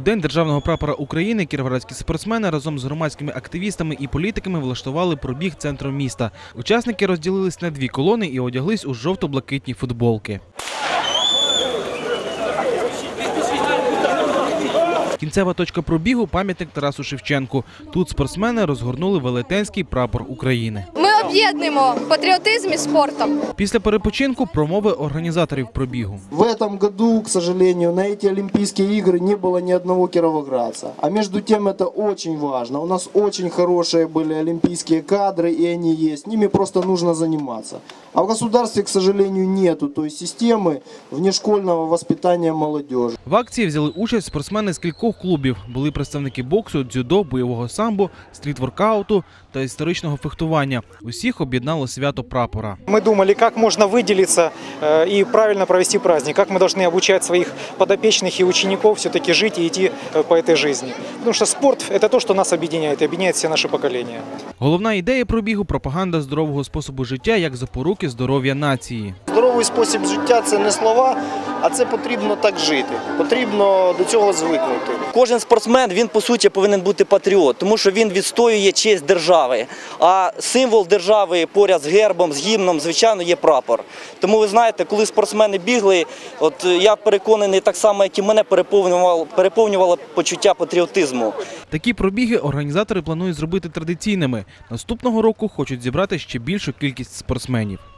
день державного прапора України кіровоградські спортсмени разом з громадськими активістами і політиками влаштували пробіг центром міста. Учасники розділились на дві колони і одяглись у жовто-блакитні футболки. Кінцева точка пробігу пам'ятник Тарасу Шевченку. Тут спортсмени розгорнули велетенський прапор України Ми об'єднуємо патріотизм із спортом. Після перепочинку промови організаторів пробігу. В этом году, к сожалению, на эти Олимпийские игры не было ни одного кировоградца. А между тем это очень важно. У нас очень хорошие были олимпийские кадры, и они есть. Ними просто нужно заниматься. А в государстве, к сожалению, нету той системы внешкольного воспитания молодежи. В акції взяли участь спортсмени з кількох клубів. Були представники боксу, дзюдо, бойового самбо, стрітворкауту та історичного фехтування. Усіх об'єднало свято прапора. Мы думали, как можно выделиться э, и правильно провести праздник, как мы должны обучать своих подопечных и учеников все-таки жить и идти э, по этой жизни. Потому что спорт – это то, что нас объединяет, и объединяет все наши поколения. Головна ідея пробігу пропаганда здорового способу життя як запоруки здоров'я нації. Здоровий спосіб життя це не слова, а це потрібно так жити. Потрібно до цього звикнути. Кожен спортсмен він по суті повинен бути патріот, тому що він відстоює честь держави. А символ держави поряд з гербом, з гімном, звичайно, є прапор. Тому ви знаєте, коли спортсмени бігли, от я переконаний, так само, як і мене переповнювало, переповнювало почуття патріотизму. Такі пробіги організатори планують зробити традиційними. Наступного року хочуть зібрати ще більшу кількість спортсменів.